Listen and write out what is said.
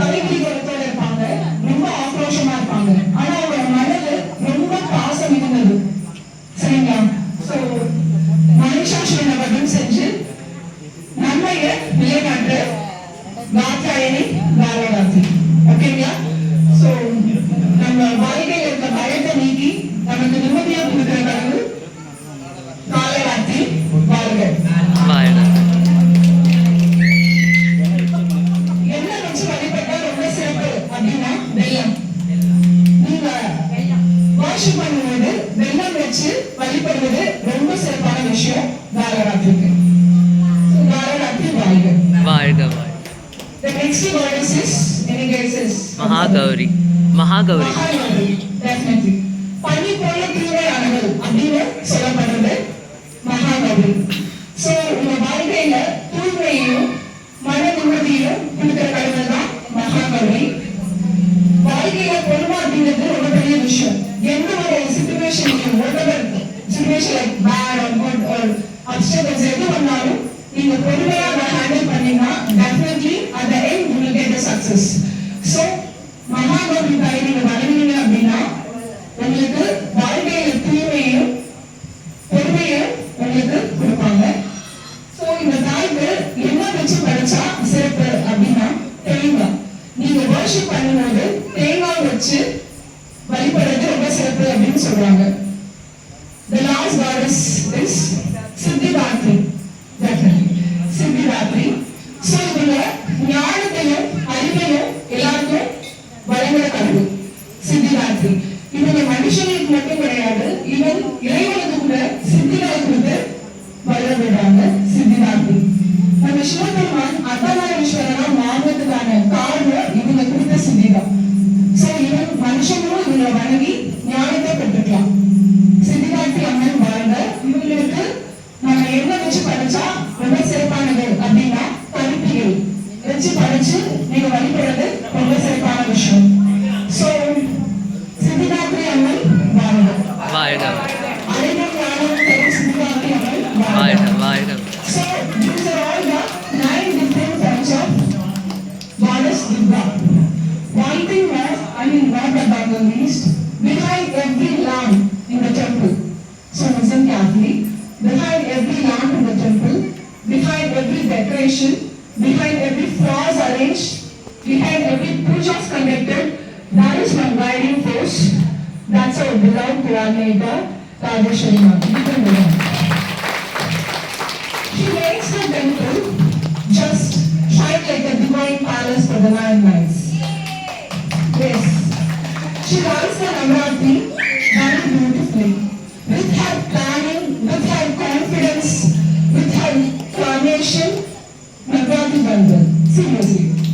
আমি কি করবো வர்ஷிப் பண்ணும்போது வெள்ளம் வச்சு வழிபடுவது ரொம்ப சிறப்பான விஷயம். காலராத்திரிக்கு காலராத்திரி வாழ்க. வாழ்க வாழ்க. The next goddess is any guesses? Mahagauri. Mahagauri. Mahagauri definitely. பனி போல தூய்மையானவள் அப்படின்னு சொல்லப்படுறது மகாகௌரி. சோ உங்க வாழ்க்கையில தூய்மையையும் மன நிம்மதியையும் கொடுக்கிற கடவுள் தான் மகாகௌரி. Obstacles எது வந்தாலும் நீங்க பொறுமையா அதை ஹேண்டில் பண்ணீங்கன்னா டெஃபினெட்லி அட் த எண்ட் உங்களுக்கு get get success so so தாய் நீங்க வளர்ந்தீங்க அப்படின்னா உங்களுக்கு வாழ்க்கையில தூய்மையும் பொறுமையும் உங்களுக்கு கொடுப்பாங்க. ஸோ இந்த தாய்க்கு என்ன வச்சு படிச்சா சிறப்பு அப்படின்னா தேங்காய். நீங்க வர்ஷிப் பண்ணும்போது தேங்காய் வச்சு வழிபடுறது ரொம்ப சிறப்பு அப்படின்னு சொல்றாங்க. மட்டும் கிடையாது. இவன் இறைவனுக்கு கூட சித்திகளை கொடுத்து Lighter, lighter. Nine different types of I mean, the behind every lamp in the temple. Behind every lamp in the temple, behind every decoration, behind every flowers arranged, behind every pujas connected, there is one guiding force. That's our beloved coordinator, Radheshwari Mata. She makes the temple just shine like a divine palace for the lion lights. Yes. She runs the Navratri very beautifully. With her planning, with her confidence, with her formation, Navratri Bandhan. Seriously.